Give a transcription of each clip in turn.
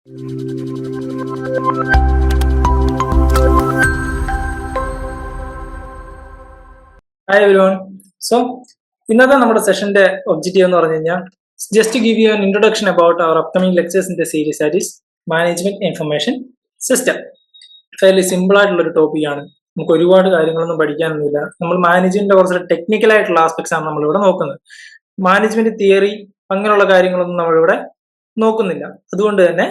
Hi everyone so ഇന്നത്തെ നമ്മുടെ സെഷന്റെ objective എന്ന് പറഞ്ഞു കഴിഞ്ഞാൽ just give you an introduction about our upcoming lectures in series that is management information system fairly simple ആയിട്ടുള്ള ഒരു topic ആണ്. നമുക്ക് ഒരുപാട് കാര്യങ്ങളൊന്നും പഠിക്കാനൊന്നുമില്ല. നമ്മൾ മാനേജ്മെന്റിന്റെ കുറച്ച് ടെക്നിക്കൽ ആയിട്ടുള്ള ആസ്പെക്ട്സ് ആണ് നമ്മളിവിടെ നോക്കുന്നത്. മാനേജ്മെന്റ് തിയറി അങ്ങനെയുള്ള കാര്യങ്ങളൊന്നും നമ്മളിവിടെ നോക്കുന്നില്ല. അതുകൊണ്ട് തന്നെ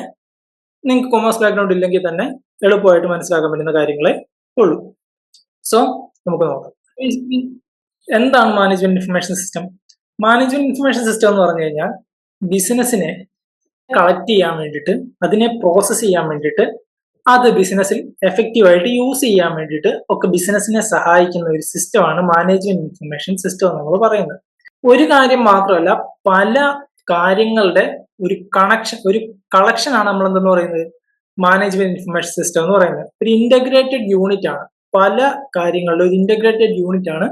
നിങ്ങൾക്ക് കൊമേഴ്സ് ബാക്ക്ഗ്രൗണ്ട് ഇല്ലെങ്കിൽ തന്നെ എളുപ്പമായിട്ട് മനസ്സിലാക്കാൻ പറ്റുന്ന കാര്യങ്ങളെ ഉള്ളൂ. സോ നമുക്ക് നോക്കാം. എന്താണ് management information system management information system എന്ന് പറഞ്ഞു കഴിഞ്ഞാൽ ബിസിനസ്സിനെ കളക്ട് ചെയ്യാൻ വേണ്ടിയിട്ട് അതിനെ പ്രോസസ്സ് ചെയ്യാൻ വേണ്ടിയിട്ട് അത് ബിസിനസ്സിൽ എഫക്റ്റീവായിട്ട് യൂസ് ചെയ്യാൻ വേണ്ടിയിട്ട് ഒക്കെ ബിസിനസ്സിനെ സഹായിക്കുന്ന ഒരു സിസ്റ്റമാണ് മാനേജ്മെന്റ് ഇൻഫർമേഷൻ സിസ്റ്റം നമ്മൾ പറയുന്നത്. ഒരു കാര്യം മാത്രമല്ല പല കാര്യങ്ങളുടെ ഒരു കണക്ഷൻ ഒരു കളക്ഷൻ ആണ് നമ്മൾ എന്തെന്ന് പറയുന്നത്? മാനേജ്മെന്റ് ഇൻഫർമേഷൻ സിസ്റ്റം എന്ന് പറയുന്നത്. ഒരു ഇന്റഗ്രേറ്റഡ് യൂണിറ്റ് ആണ്. പല കാര്യങ്ങളിലും ഒരു ഇന്റഗ്രേറ്റഡ് യൂണിറ്റ് ആണ്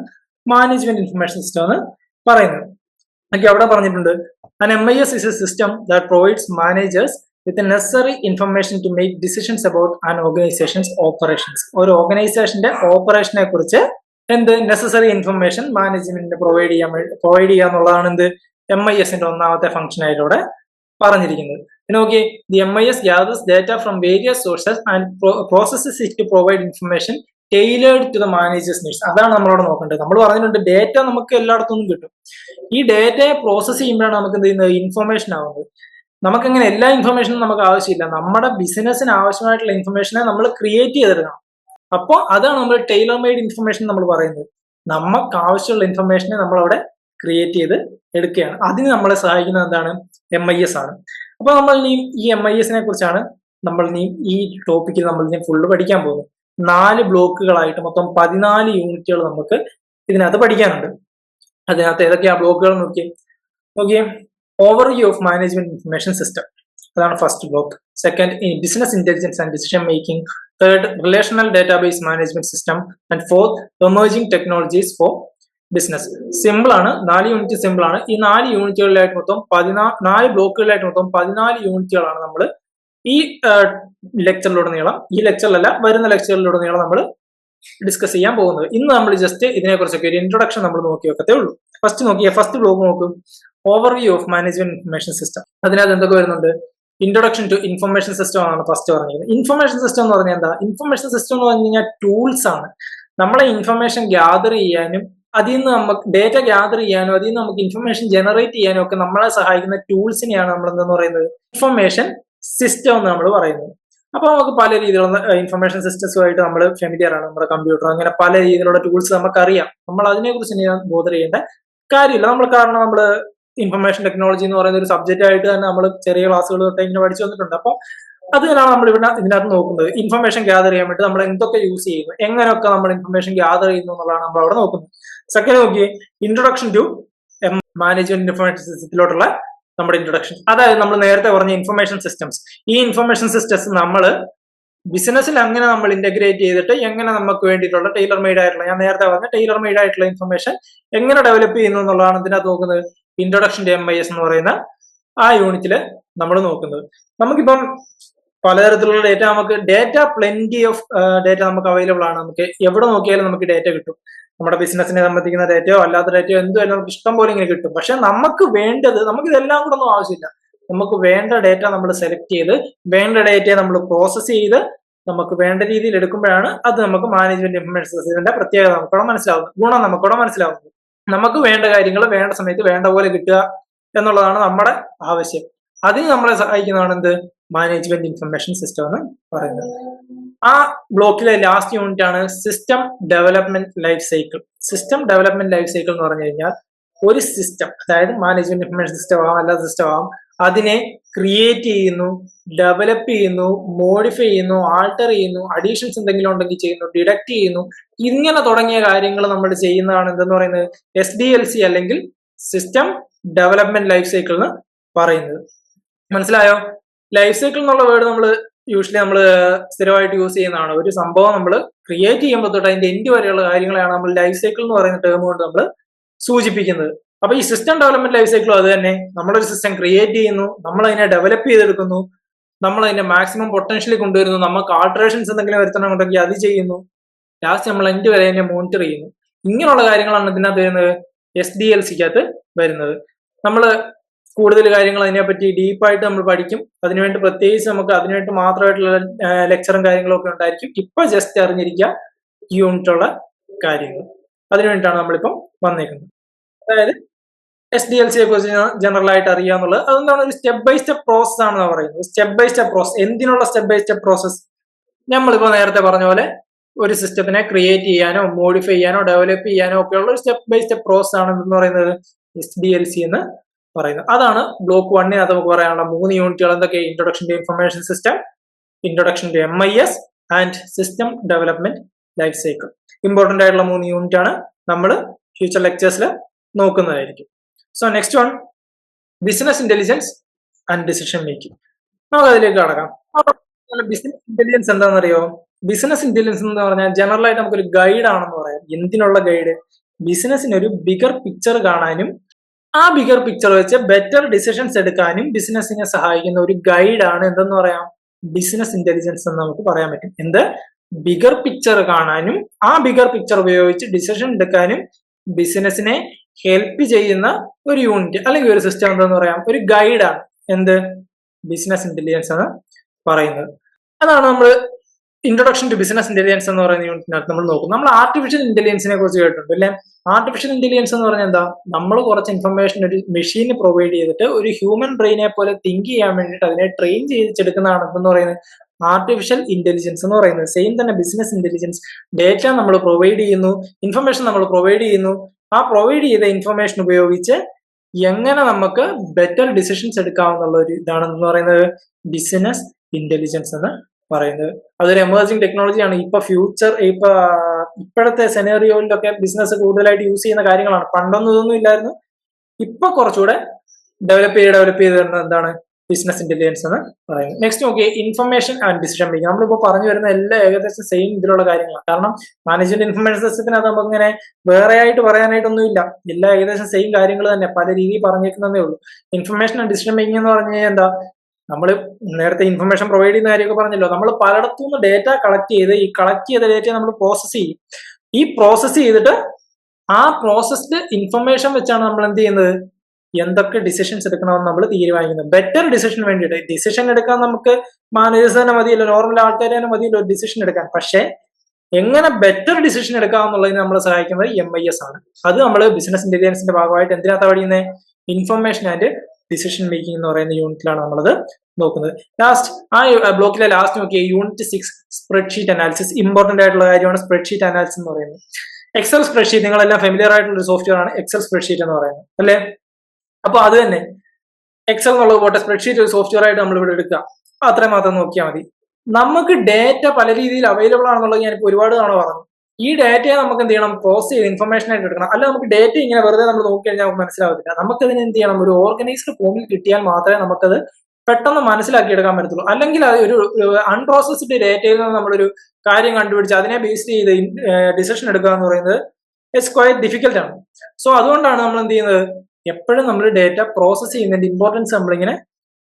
മാനേജ്മെന്റ് ഇൻഫർമേഷൻ സിസ്റ്റം എന്ന് പറയുന്നത്. ഓക്കെ അവിടെ പറഞ്ഞിട്ടുണ്ട്. An M I S a a system that provides managers with necessary information to make decisions about an organisation's operations ഒരു ഓർഗനൈസേഷന്റെ ഓപ്പറേഷനെ കുറിച്ച് എന്ത് നെസസറി ഇൻഫർമേഷൻ മാനേജ്മെന്റിന് പ്രൊവൈഡ് ചെയ്യാൻ പ്രൊവൈഡ് ചെയ്യാന്നുള്ളതാണ് എന്ത് എം ഐ എസിന്റെ ഒന്നാമത്തെ ഫംഗ്ഷൻ ആയിലൂടെ പറഞ്ഞിരിക്കുന്നത്. നോക്കി the M I S gathers data from various sources and processes it to provide information tailored to the manager's needs അതാണ് നമ്മളവിടെ നോക്കേണ്ടത്. നമ്മൾ പറഞ്ഞിട്ടുണ്ട് ഡേറ്റ നമുക്ക് എല്ലായിടത്തും കിട്ടും. ഈ ഡേറ്റയെ പ്രോസസ്സ് ചെയ്യുമ്പോഴാണ് നമുക്ക് എന്ത് ചെയ്യുന്നത്? ഇൻഫർമേഷൻ ആവുന്നത്. നമുക്കങ്ങനെ എല്ലാ ഇൻഫർമേഷനും നമുക്ക് ആവശ്യമില്ല. നമ്മുടെ ബിസിനസ്സിന് ആവശ്യമായിട്ടുള്ള ഇൻഫർമേഷനെ നമ്മൾ ക്രിയേറ്റ് ചെയ്തെടുക്കണം. അപ്പോൾ അതാണ് നമ്മൾ ടൈലർ മെയ്ഡ് ഇൻഫർമേഷൻ നമ്മൾ പറയുന്നത്. നമുക്ക് ആവശ്യമുള്ള ഇൻഫർമേഷനെ നമ്മൾ അവിടെ ക്രിയേറ്റ് ചെയ്ത് എടുക്കുകയാണ്. അതിന് നമ്മളെ സഹായിക്കുന്നത് എന്താണ്? എം ഐ എസ് ആണ്. അപ്പൊ നമ്മൾ ഇനി ഈ എം ഐ എസിനെ കുറിച്ചാണ് നമ്മൾ ഇനി ഈ ടോപ്പിക്കിൽ നമ്മൾ ഇനി ഫുള്ള് പഠിക്കാൻ പോകുന്നത്. നാല് ബ്ലോക്കുകളായിട്ട് മൊത്തം പതിനാല് യൂണിറ്റുകൾ നമുക്ക് ഇതിനകത്ത് പഠിക്കാനുണ്ട്. അതിനകത്ത് ഏതൊക്കെയാ ബ്ലോക്കുകൾ നോക്കി നോക്കിയേ overview of management information system അതാണ് first block second business intelligence and decision making third relational database management system and fourth emerging technologies for business simple ആണ്. നാല് യൂണിറ്റ് സിമ്പിൾ ആണ്. ഈ നാല് യൂണിറ്റുകളിലായിട്ട് മൊത്തം പതിനാ നാല് ബ്ലോക്കുകളിലായിട്ട് മൊത്തം പതിനാല് യൂണിറ്റുകളാണ് നമ്മൾ ഈ ലെക്ചറിലൂടെ ലെക്ചറിലുടനീളം ഈ ലെക്ചറിലല്ല വരുന്ന ലെക്ചറിലുടനീളം നമ്മൾ ഡിസ്കസ് ചെയ്യാൻ പോകുന്നത്. ഇന്ന് നമ്മൾ ജസ്റ്റ് ഇതിനെക്കുറിച്ചൊക്കെ ഒരു ഇൻട്രൊഡക്ഷൻ നമ്മൾ നോക്കി വെക്കത്തേ ഉള്ളൂ. ഫസ്റ്റ് നോക്കിയ ഫസ്റ്റ് ബ്ലോക്ക് നോക്കും. Overview of management information system അതിനകത്ത് എന്തൊക്കെ വരുന്നുണ്ട്? ഇൻട്രൊഡക്ഷൻ ടു ഇൻഫർമേഷൻ സിസ്റ്റം ആണ് ഫസ്റ്റ് പറഞ്ഞിരിക്കുന്നത്. ഇൻഫർമേഷൻ സിസ്റ്റം എന്ന് പറഞ്ഞാൽ എന്താ? ഇൻഫർമേഷൻ സിസ്റ്റം എന്ന് പറഞ്ഞു കഴിഞ്ഞാൽ ടൂൾസ് ആണ്. നമ്മളെ ഇൻഫർമേഷൻ ഗ്യാദർ ചെയ്യാനും അതിൽ നിന്ന് നമുക്ക് ഡേറ്റ ഗ്യാദർ ചെയ്യാനും അതിൽ നിന്ന് നമുക്ക് ഇൻഫർമേഷൻ ജനറേറ്റ് ചെയ്യാനോ ഒക്കെ നമ്മളെ സഹായിക്കുന്ന ടൂൾസിനെയാണ് നമ്മൾ എന്തെന്ന് പറയുന്നത്? ഇൻഫർമേഷൻ സിസ്റ്റം എന്ന് നമ്മൾ പറയുന്നത്. അപ്പോൾ നമുക്ക് പല രീതിയിലുള്ള ഇൻഫർമേഷൻ സിസ്റ്റംസുമായിട്ട് നമ്മൾ ഫെമിലിയർ ആണ്. നമ്മുടെ കമ്പ്യൂട്ടർ അങ്ങനെ പല രീതിയിലുള്ള ടൂൾസ് നമുക്കറിയാം. നമ്മൾ അതിനെക്കുറിച്ച് ഇനി ബോധർ ചെയ്യേണ്ട കാര്യമില്ല. നമ്മൾ കാരണം നമ്മൾ ഇൻഫർമേഷൻ ടെക്നോളജി എന്ന് പറയുന്ന ഒരു സബ്ജക്റ്റ് ആയിട്ട് തന്നെ നമ്മൾ ചെറിയ ക്ലാസ്സുകൾ തൊട്ട് ഇങ്ങനെ പഠിച്ചു വന്നിട്ടുണ്ട്. അപ്പോൾ അതിനാണ് നമ്മൾ ഇവിടെ ഇതിനകത്ത് നോക്കുന്നത്. ഇൻഫർമേഷൻ ഗ്യാദർ ചെയ്യാൻ വേണ്ടി നമ്മൾ എന്തൊക്കെ യൂസ് ചെയ്യുന്നു എങ്ങനെയൊക്കെ നമ്മൾ ഇൻഫർമേഷൻ ഗ്യാദർ ചെയ്യുന്നു എന്നുള്ളതാണ് നമ്മൾ അവിടെ നോക്കുന്നത്. സെക്കൻഡ് നോക്കി ഇൻട്രൊഡക്ഷൻ ടു മാനേജ്മെന്റ് ഇൻഫർമേഷൻ സിസ്റ്റത്തിലോട്ടുള്ള നമ്മുടെ ഇൻട്രൊഡക്ഷൻ അതായത് നമ്മൾ നേരത്തെ പറഞ്ഞ ഇൻഫർമേഷൻ സിസ്റ്റംസ് ഈ ഇൻഫർമേഷൻ സിസ്റ്റംസ് നമ്മൾ ബിസിനസ്സിൽ അങ്ങനെ നമ്മൾ ഇന്റഗ്രേറ്റ് ചെയ്തിട്ട് എങ്ങനെ നമുക്ക് വേണ്ടിയിട്ടുള്ള ടൈലർ മെയ്ഡ് ആയിട്ടുള്ള ഞാൻ നേരത്തെ പറഞ്ഞ ടൈലർ മെയ്ഡ് ആയിട്ടുള്ള ഇൻഫർമേഷൻ എങ്ങനെ ഡെവലപ്പ് ചെയ്യുന്നു എന്നുള്ളതാണ് ഇതിനകത്ത് നോക്കുന്നത്. Introduction to M I S എന്ന് പറയുന്ന ആ യൂണിറ്റിൽ നമ്മൾ നോക്കുന്നത്. നമുക്കിപ്പം പലതരത്തിലുള്ള ഡേറ്റ നമുക്ക് ഡേറ്റ പ്ലെന്റി ഓഫ് ഡേറ്റ നമുക്ക് അവൈലബിൾ ആണ്. നമുക്ക് എവിടെ നോക്കിയാലും നമുക്ക് ഡേറ്റ കിട്ടും. നമ്മുടെ ബിസിനസ്സിനെ സംബന്ധിക്കുന്ന ഡേറ്റയോ അല്ലാത്ത ഡേറ്റയോ എന്തുമായാലും നമുക്ക് ഇഷ്ടം പോലെ ഇങ്ങനെ കിട്ടും. പക്ഷെ നമുക്ക് വേണ്ടത് നമുക്ക് ഇതെല്ലാം കൂടെ ഒന്നും ആവശ്യമില്ല. നമുക്ക് വേണ്ട ഡേറ്റ നമ്മൾ സെലക്ട് ചെയ്ത് വേണ്ട ഡേറ്റയെ നമ്മൾ പ്രോസസ്സ് ചെയ്ത് നമുക്ക് വേണ്ട രീതിയിൽ എടുക്കുമ്പോഴാണ് അത് നമുക്ക് മാനേജ്മെന്റ് ഇൻഫർമേഷൻ പ്രത്യേകത നമുക്കവിടെ മനസ്സിലാവുന്നത്. ഗുണം നമുക്കവിടെ മനസ്സിലാവുന്നത്. നമുക്ക് വേണ്ട കാര്യങ്ങൾ വേണ്ട സമയത്ത് വേണ്ട പോലെ കിട്ടുക എന്നുള്ളതാണ് നമ്മുടെ ആവശ്യം. അതിന് നമ്മളെ സഹായിക്കുന്നതാണ് എന്ത്? മാനേജ്മെന്റ് ഇൻഫർമേഷൻ സിസ്റ്റം എന്ന് പറയുന്നത്. ആ ബ്ലോക്കിലെ ലാസ്റ്റ് യൂണിറ്റ് ആണ് system development life cycle system development life cycle എന്ന് പറഞ്ഞു കഴിഞ്ഞാൽ ഒരു സിസ്റ്റം അതായത് മാനേജ്മെന്റ് ഇൻഫർമേഷൻ സിസ്റ്റം ആവാം അല്ലാത്ത സിസ്റ്റം ആവാം അതിനെ ക്രിയേറ്റ് ചെയ്യുന്നു ഡെവലപ്പ് ചെയ്യുന്നു മോഡിഫൈ ചെയ്യുന്നു ആൾട്ടർ ചെയ്യുന്നു അഡീഷൻസ് എന്തെങ്കിലും ഉണ്ടെങ്കിൽ ചെയ്യുന്നു ഡിഡക്ട് ചെയ്യുന്നു. ഇങ്ങനെ തുടങ്ങിയ കാര്യങ്ങൾ നമ്മൾ ചെയ്യുന്നതാണ് എന്തെന്ന് പറയുന്നത്? എസ് അല്ലെങ്കിൽ സിസ്റ്റം ഡെവലപ്മെന്റ് ലൈഫ് സൈക്കിൾ എന്ന് പറയുന്നത്. മനസ്സിലായോ? ലൈഫ് സൈക്കിൾ എന്നുള്ള വേർഡ് നമ്മൾ യൂഷ്വലി നമ്മൾ സ്ഥിരമായിട്ട് യൂസ് ചെയ്യുന്നതാണ്. ഒരു സംഭവം നമ്മൾ ക്രിയേറ്റ് ചെയ്യുമ്പോൾ തൊട്ട് അതിന്റെ എൻഡ് വരെയുള്ള കാര്യങ്ങളാണ് നമ്മൾ ലൈഫ് സൈക്കിൾ എന്ന് പറയുന്ന ടേം കൊണ്ട് നമ്മൾ സൂചിപ്പിക്കുന്നത്. അപ്പൊ ഈ സിസ്റ്റം ഡെവലപ്മെന്റ് ലൈഫ് സൈക്കിളും അത് തന്നെ. നമ്മളൊരു സിസ്റ്റം ക്രിയേറ്റ് ചെയ്യുന്നു നമ്മൾ അതിനെ ഡെവലപ്പ് ചെയ്തെടുക്കുന്നു നമ്മൾ അതിന്റെ മാക്സിമം പൊട്ടൻഷ്യലി കൊണ്ടുവരുന്നു നമുക്ക് ആൾട്രേഷൻസ് എന്തെങ്കിലും വരുത്തണമെന്നുണ്ടെങ്കിൽ അത് ചെയ്യുന്നു. ലാസ്റ്റ് നമ്മൾ എൻഡ് വരെ അതിനെ മോണിറ്റർ ചെയ്യുന്നു. ഇങ്ങനെയുള്ള കാര്യങ്ങളാണ് ഇതിനകത്ത് വരുന്നത്. എസ് ഡി എൽ സിക്കകത്ത് വരുന്നത്. നമ്മൾ കൂടുതൽ കാര്യങ്ങൾ അതിനെപ്പറ്റി ഡീപ്പായിട്ട് നമ്മൾ പഠിക്കും. അതിനുവേണ്ടി പ്രത്യേകിച്ച് നമുക്ക് അതിനുവേണ്ടി മാത്രമായിട്ടുള്ള ലെക്ചറും കാര്യങ്ങളും ഒക്കെ ഉണ്ടായിരിക്കും. ഇപ്പൊ ജസ്റ്റ് അറിഞ്ഞിരിക്കുക യൂണിറ്റുള്ള കാര്യങ്ങൾ. അതിനുവേണ്ടിയിട്ടാണ് നമ്മളിപ്പം വന്നേക്കുന്നത്. അതായത് എസ് ഡി എൽ സിയെ കുറിച്ച് ജനറൽ ആയിട്ട് അറിയാന്നുള്ളത് അതെന്താണ്? ഒരു സ്റ്റെപ്പ് ബൈ സ്റ്റെപ്പ് പ്രോസസ് ആണെന്ന് പറയുന്നത്. സ്റ്റെപ്പ് ബൈ സ്റ്റെപ്പ് പ്രോസസ് എന്തിനുള്ള സ്റ്റെപ്പ് ബൈ സ്റ്റെപ്പ് പ്രോസസ് നമ്മളിപ്പോ നേരത്തെ പറഞ്ഞ പോലെ ഒരു സിസ്റ്റത്തിനെ ക്രിയേറ്റ് ചെയ്യാനോ മോഡിഫൈ ചെയ്യാനോ ഡെവലപ്പ് ചെയ്യാനോ ഒക്കെയുള്ള ഒരു സ്റ്റെപ്പ് ബൈ സ്റ്റെപ്പ് പ്രോസസ് ആണ് എന്ന് പറയുന്നത് എസ് ഡി എൽ സി എന്ന് പറയുന്നത്. അതാണ് ബ്ലോക്ക് വണ്ണിനകത്ത് നമുക്ക് പറയാനുള്ള മൂന്ന് യൂണിറ്റുകൾ എന്തൊക്കെ? Introduction to information system introduction to M I S and system development life cycle important ആയിട്ടുള്ള മൂന്ന് യൂണിറ്റ് ആണ് നമ്മൾ ഫ്യൂച്ചർ ലെക്ചേഴ്സിൽ നോക്കുന്നതായിരിക്കും. So next one business intelligence and decision making നമുക്ക് അതിലേക്ക് കടക്കാം. ബിസിനസ് ഇന്റലിജൻസ് എന്താണെന്നറിയോ? ബിസിനസ് ഇന്റലിജൻസ് എന്ന് പറഞ്ഞാൽ ജനറലായിട്ട് നമുക്കൊരു ഗൈഡ് ആണെന്ന് പറയാം. എന്തിനുള്ള ഗൈഡ് ബിസിനസ്സിന് ഒരു ബിഗർ പിക്ചർ കാണാനും ആ ബിഗർ പിക്ചർ വെച്ച് ബെറ്റർ ഡിസിഷൻസ് എടുക്കാനും ബിസിനസ്സിനെ സഹായിക്കുന്ന ഒരു ഗൈഡാണ് എന്തെന്ന് പറയാം? ബിസിനസ് ഇന്റലിജൻസ് എന്ന് നമുക്ക് പറയാൻ പറ്റും. എന്ത്? ബിഗർ പിക്ചർ കാണാനും ആ ബിഗർ പിക്ചർ ഉപയോഗിച്ച് ഡിസിഷൻ എടുക്കാനും ബിസിനസ്സിനെ ഹെൽപ്പ് ചെയ്യുന്ന ഒരു യൂണിറ്റ് അല്ലെങ്കിൽ ഒരു സിസ്റ്റം എന്താന്ന് പറയാം? ഒരു ഗൈഡാണ് എന്ത്? ബിസിനസ് ഇന്റലിജൻസ് എന്ന് പറയുന്നത്. അതാണ് നമ്മൾ ഇൻട്രൊഡക്ഷൻ ടു ബിസിനസ് ഇന്റലിജൻസ് എന്ന് പറയുന്ന യൂണിറ്റിനകത്ത് നമ്മൾ നോക്കും. നമ്മൾ ആർട്ടിഫിഷ്യൽ ഇന്റലിജൻസിനെ കുറിച്ച് കേട്ടിട്ടുണ്ട് അല്ലെ? ആർട്ടിഫിഷ്യൽ ഇന്റലിജൻസ് എന്ന് പറഞ്ഞാൽ എന്താ? നമ്മൾ കുറച്ച് ഇൻഫർമേഷൻ ഒരു മെഷീന് പ്രൊവൈഡ് ചെയ്തിട്ട് ഒരു ഹ്യൂമൻ ബ്രെയിനെ പോലെ തിങ്ക് ചെയ്യാൻ വേണ്ടിയിട്ട് അതിനെ ട്രെയിൻ ചെയ്തെടുക്കുന്നതാണ് എന്ന് പറയുന്നത് ആർട്ടിഫിഷ്യൽ ഇന്റലിജൻസ് എന്ന് പറയുന്നത്. സെയിം തന്നെ ബിസിനസ് ഇന്റലിജൻസ് ഡേറ്റ നമ്മൾ പ്രൊവൈഡ് ചെയ്യുന്നു ഇൻഫർമേഷൻ നമ്മൾ പ്രൊവൈഡ് ചെയ്യുന്നു. ആ പ്രൊവൈഡ് ചെയ്ത ഇൻഫർമേഷൻ ഉപയോഗിച്ച് എങ്ങനെ നമുക്ക് ബെറ്റർ ഡിസിഷൻസ് എടുക്കാമെന്നുള്ള ഒരു ഇതാണ് എന്ന് പറയുന്നത് ബിസിനസ് ഇന്റലിജൻസ് എന്ന് പറയുന്നത്. അതൊരു എമേർജിംഗ് ടെക്നോളജിയാണ് ഇപ്പൊ ഫ്യൂച്ചർ ഇപ്പൊ ഇപ്പോഴത്തെ സെനേറിയോയിലൊക്കെ ബിസിനസ് കൂടുതലായിട്ട് യൂസ് ചെയ്യുന്ന കാര്യങ്ങളാണ്. പണ്ടൊന്നും ഇതൊന്നും ഇല്ലായിരുന്നു. ഇപ്പൊ കുറച്ചുകൂടെ ഡെവലപ്പ് ചെയ്ത് ഡെവലപ്പ് ചെയ്ത് തരുന്നത് എന്താണ്? ബിസിനസ് ഇന്റലിജൻസ് എന്ന് പറയുന്നത്. നെക്സ്റ്റ് നോക്കി ഇൻഫർമേഷൻ ആൻഡ് ഡിസിഷൻ മേക്കിംഗ് നമ്മളിപ്പോ പറഞ്ഞു വരുന്ന എല്ലാ ഏകദേശം സെയിം ഇതിലുള്ള കാര്യങ്ങളാണ്. കാരണം മാനേജ്മെന്റ് ഇൻഫർമേഷൻ സിസ്റ്റത്തിനകത്ത് നമുക്കിങ്ങനെ വേറെ ആയിട്ട് പറയാനായിട്ടൊന്നും ഇല്ല. എല്ലാ ഏകദേശം സെയിം കാര്യങ്ങൾ തന്നെ. പല രീതിയിൽ പറഞ്ഞേക്കുന്നതേ ഉള്ളൂ. ഇൻഫർമേഷൻ ആൻഡ് ഡിസിഷൻ മേക്കിംഗ് എന്ന് പറഞ്ഞു കഴിഞ്ഞാൽ എന്താ? നമ്മൾ നേരത്തെ ഇൻഫർമേഷൻ പ്രൊവൈഡ് ചെയ്യുന്ന കാര്യമൊക്കെ പറഞ്ഞല്ലോ. നമ്മൾ പലയിടത്തു നിന്ന് ഡേറ്റ കളക്ട് ചെയ്ത് ഈ കളക്ട് ചെയ്ത ഡേറ്റ നമ്മൾ പ്രോസസ് ചെയ്യും. ഈ പ്രോസസ്സ് ചെയ്തിട്ട് ആ പ്രോസസ്ഡ് ഇൻഫർമേഷൻ വെച്ചാണ് നമ്മൾ എന്ത് ചെയ്യുന്നത്? എന്തൊക്കെ ഡിസിഷൻസ് എടുക്കണമെന്ന് നമ്മൾ തീരുമാനിക്കുന്നത്. ബെറ്റർ ഡിസിഷൻ വേണ്ടിയിട്ട്. ഡിസിഷൻ എടുക്കാൻ നമുക്ക് മാനേജേഴ്സ് തന്നെ മതിയല്ലോ നോർമൽ ആൾക്കാർ തന്നെ മതിയല്ലോ ഡിസിഷൻ എടുക്കാൻ. പക്ഷേ എങ്ങനെ ബെറ്റർ ഡിസിഷൻ എടുക്കാമെന്നുള്ളതിന് നമ്മളെ സഹായിക്കുന്നത് എം ഐ എസ് ആണ്. അത് നമ്മൾ ബിസിനസ് ഇന്റലിജൻസിന്റെ ഭാഗമായിട്ട് എന്തിനകത്ത് പഠിക്കുന്നത് ഇൻഫർമേഷൻ ആൻഡ് ഡിസിഷൻ മേക്കിംഗ് എന്ന് പറയുന്ന യൂണിറ്റിലാണ് നമ്മളത് നോക്കുന്നത്. ലാസ്റ്റ് ആ ബ്ലോക്കിലെ ലാസ്റ്റ് നോക്കിയ unit six spreadsheet analysis important ആയിട്ടുള്ള കാര്യമാണ് സ്പ്രെഡ്ഷീറ്റ് അനാലിസിസ് എന്ന് പറയുന്നത്. എക്സൽ സ്പ്രെഡ്ഷീറ്റ് നിങ്ങളെല്ലാം ഫെമിലിയർ ആയിട്ടുള്ള ഒരു സോഫ്റ്റ്വെയർ ആണ് എക്സൽ സ്പ്രെഡ്ഷീറ്റ് എന്ന് പറയുന്നത്. അല്ലേ? അപ്പൊ അത് തന്നെ. എക്സൽ എന്നുള്ളത് പോട്ടെ സ്പ്രെഡ്ഷീറ്റ് ഒരു സോഫ്റ്റ്വെയർ ആയിട്ട് നമ്മൾ ഇവിടെ എടുക്കുക. അത്രയും മാത്രം നോക്കിയാൽ മതി. നമുക്ക് ഡേറ്റ പല രീതിയിൽ അവൈലബിൾ ആണെന്നുള്ളത് ഞാനിപ്പോൾ ഒരുപാട് തവണ പറഞ്ഞു. ഈ ഡാറ്റയെ നമുക്ക് എന്ത് ചെയ്യണം? പ്രോസസ് ചെയ്ത് ഇൻഫർമേഷൻ ആയിട്ട് എടുക്കണം. അല്ല നമുക്ക് ഡേറ്റ ഇങ്ങനെ വെറുതെ നമ്മൾ നോക്കി കഴിഞ്ഞാൽ നമുക്ക് മനസ്സിലാവത്തില്ല. നമുക്കതിന് എന്ത് ചെയ്യണം? ഒരു ഓർഗനൈസ്ഡ് ഫോമിൽ കിട്ടിയാൽ മാത്രമേ നമുക്കത് പെട്ടെന്ന് മനസ്സിലാക്കി എടുക്കാൻ പറ്റത്തുള്ളൂ. അല്ലെങ്കിൽ അത് ഒരു അൺപ്രോസസ്ഡ് ഡേറ്റയിൽ നിന്ന് നമ്മളൊരു കാര്യം കണ്ടുപിടിച്ച് അതിനെ ബേസ് ചെയ്ത് ഡിസിഷൻ എടുക്കുക എന്ന് പറയുന്നത് ഇറ്റ്സ് ക്വയറ്റ് ഡിഫിക്കൽട്ട് ആണ്. സോ അതുകൊണ്ടാണ് നമ്മൾ എന്ത് ചെയ്യുന്നത്? എപ്പോഴും നമ്മൾ ഡേറ്റ പ്രോസസ് ചെയ്യുന്നതിന്റെ ഇമ്പോർട്ടൻസ് നമ്മളിങ്ങനെ